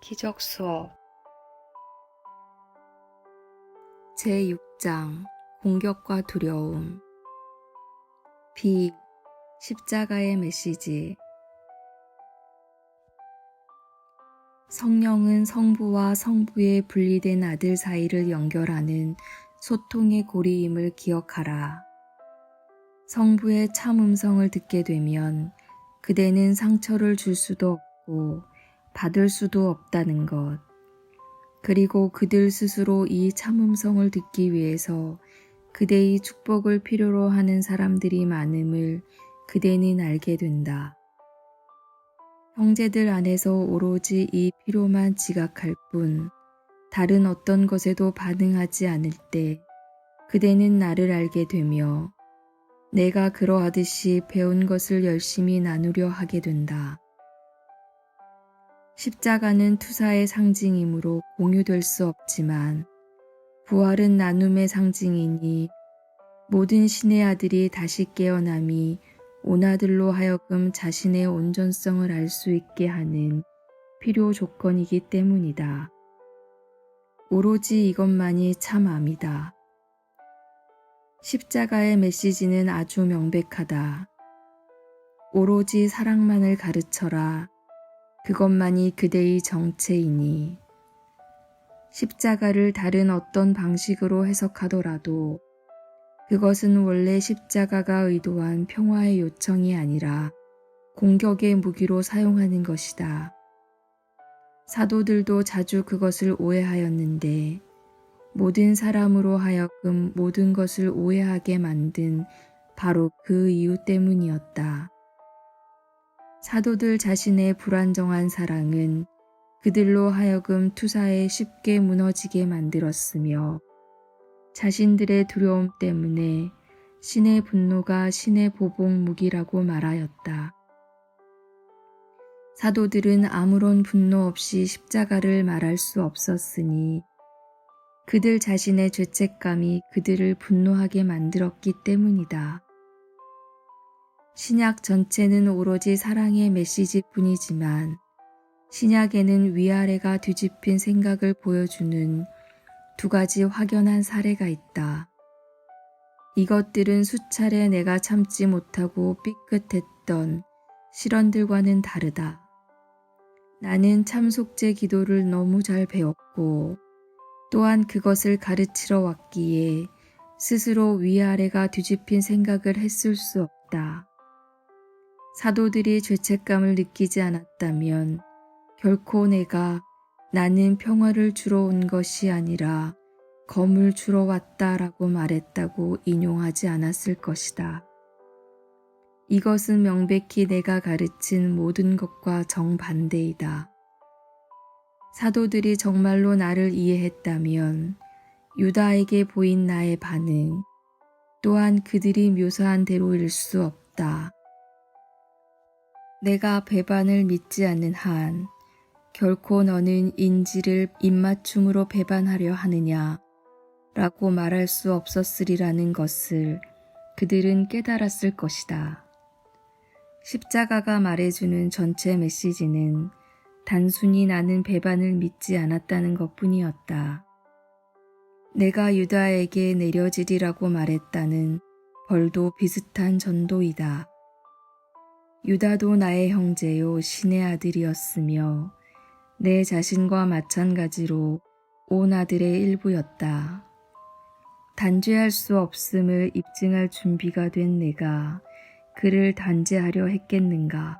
기적 수업. 제6장 공격과 두려움. B 십자가의 메시지. 성령은 성부와 성부의 분리된 아들 사이를 연결하는 소통의 고리임을 기억하라. 성부의 참 음성을 듣게 되면 그대는 상처를 줄 수도 없고 받을 수도 없다는 것. 그리고 그들 스스로 이 참음성을 듣기 위해서 그대의 축복을 필요로 하는 사람들이 많음을 그대는 알게 된다. 형제들 안에서 오로지 이 필요만 지각할 뿐 다른 어떤 것에도 반응하지 않을 때 그대는 나를 알게 되며 내가 그러하듯이 배운 것을 열심히 나누려 하게 된다. 십자가는 투사의 상징이므로 공유될 수 없지만 부활은 나눔의 상징이니 모든 신의 아들이 다시 깨어남이 오나들로 하여금 자신의 온전성을 알 수 있게 하는 필요 조건이기 때문이다. 오로지 이것만이 참 암이다. 십자가의 메시지는 아주 명백하다. 오로지 사랑만을 가르쳐라. 그것만이 그대의 정체이니 십자가를 다른 어떤 방식으로 해석하더라도 그것은 원래 십자가가 의도한 평화의 요청이 아니라 공격의 무기로 사용하는 것이다. 사도들도 자주 그것을 오해하였는데 모든 사람으로 하여금 모든 것을 오해하게 만든 바로 그 이유 때문이었다. 사도들 자신의 불안정한 사랑은 그들로 하여금 투사에 쉽게 무너지게 만들었으며 자신들의 두려움 때문에 신의 분노가 신의 보복 무기라고 말하였다. 사도들은 아무런 분노 없이 십자가를 말할 수 없었으니 그들 자신의 죄책감이 그들을 분노하게 만들었기 때문이다. 신약 전체는 오로지 사랑의 메시지 뿐이지만 신약에는 위아래가 뒤집힌 생각을 보여주는 두 가지 확연한 사례가 있다. 이것들은 수차례 내가 참지 못하고 삐끗했던 실언들과는 다르다. 나는 참속제 기도를 너무 잘 배웠고 또한 그것을 가르치러 왔기에 스스로 위아래가 뒤집힌 생각을 했을 수 없다. 사도들이 죄책감을 느끼지 않았다면 결코 내가 나는 평화를 주러 온 것이 아니라 검을 주러 왔다라고 말했다고 인용하지 않았을 것이다. 이것은 명백히 내가 가르친 모든 것과 정반대이다. 사도들이 정말로 나를 이해했다면 유다에게 보인 나의 반응 또한 그들이 묘사한 대로일 수 없다. 내가 배반을 믿지 않는 한 결코 너는 인지를 입맞춤으로 배반하려 하느냐 라고 말할 수 없었으리라는 것을 그들은 깨달았을 것이다. 십자가가 말해주는 전체 메시지는 단순히 나는 배반을 믿지 않았다는 것 뿐이었다. 내가 유다에게 내려지리라고 말했다는 벌도 비슷한 전도이다. 유다도 나의 형제요 신의 아들이었으며 내 자신과 마찬가지로 온 아들의 일부였다. 단죄할 수 없음을 입증할 준비가 된 내가 그를 단죄하려 했겠는가?